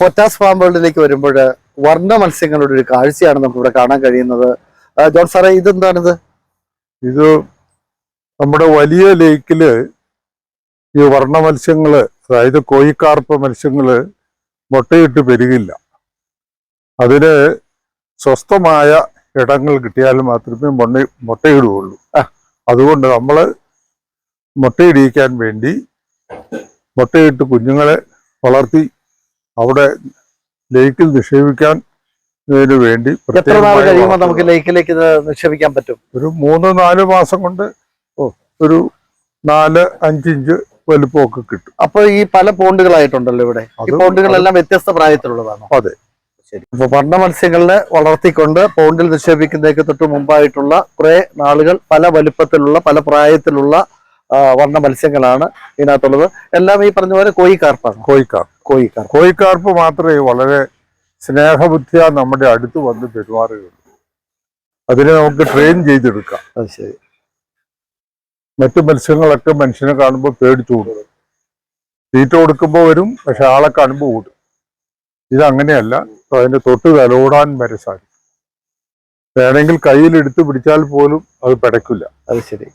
പൊറ്റാസ് farm വേൾഡിലേക്ക് വരുമ്പോൾ വർണ മത്സ്യങ്ങളുടെ ഒരു കാഴ്ചയാണ് നമുക്ക് ഇവിടെ കാണാൻ കഴിയുന്നത്. ജോൺ സാറേ ഇതെന്താണിത്? ഇത് നമ്മുടെ വലിയ ലേക്കിൽ ഈ വർണ മത്സ്യങ്ങൾ അതായത് കോയിക്കാർപ്പ് മത്സ്യങ്ങൾ മുട്ടയിട്ട് പെരുകില്ല. അതിന് സ്വസ്ഥമായ ഇടങ്ങൾ കിട്ടിയാൽ മാത്രമേ മുട്ട മുട്ടയിടുകയുള്ളൂ. അതുകൊണ്ട് നമ്മൾ മുട്ടയിടിയിക്കാൻ വേണ്ടി മുട്ടയിട്ട് കുഞ്ഞുങ്ങളെ വളർത്തി അവിടെ ലേക്കിൽ നിക്ഷേപിക്കാൻ വേണ്ടി എത്ര നാൾ പ്രത്യേകമായ കഴിയുമ്പോൾ നമുക്ക് ലേക്കിലേക്ക് ഇത് നിക്ഷേപിക്കാൻ പറ്റും? ഒരു മൂന്ന് നാല് മാസം കൊണ്ട് ഒരു നാല് അഞ്ചിഞ്ച് വലുപ്പമൊക്കെ കിട്ടും. അപ്പൊ ഈ പല പോണ്ടുകളായിട്ടുണ്ടല്ലോ ഇവിടെ. ഈ പോണ്ടുകളെല്ലാം വ്യത്യസ്ത പ്രായത്തിലുള്ളതാണ്? അതെ. ശരി. അപ്പൊ വർണ മത്സ്യങ്ങളെ വളർത്തിക്കൊണ്ട് പോണ്ടിൽ നിക്ഷേപിക്കുന്നതിന് തൊട്ട് മുമ്പായിട്ടുള്ള കുറെ നാളുകൾ പല വലുപ്പത്തിലുള്ള പല പ്രായത്തിലുള്ള വർണ മത്സ്യങ്ങളാണ് ഇതിനകത്തുള്ളത്. എല്ലാം ഈ പറഞ്ഞ പോലെ കോയിക്കാർപ്പാണ് കോയിക്കാർ കോയിക്കാർപ്പ് കോഴിക്കാർപ്പ് മാത്രമേ വളരെ സ്നേഹബുദ്ധിയ നമ്മുടെ അടുത്ത് വന്ന് പെരുമാറുകയുള്ളൂ. അതിനെ നമുക്ക് ട്രെയിൻ ചെയ്തെടുക്കാം. അത് ശരി. മറ്റു മത്സ്യങ്ങളൊക്കെ മനുഷ്യനെ കാണുമ്പോൾ പേടിച്ചു കൂടും. തീറ്റ കൊടുക്കുമ്പോൾ വരും പക്ഷെ ആളെ കാണുമ്പോൾ ഓടും. ഇതങ്ങനെയല്ല അതിന്റെ തൊട്ട് തലോടാൻ വരെ സാധിക്കും. വേണമെങ്കിൽ കയ്യിൽ എടുത്ത് പിടിച്ചാൽ പോലും അത് പിടയ്ക്കില്ല അത് ശരി.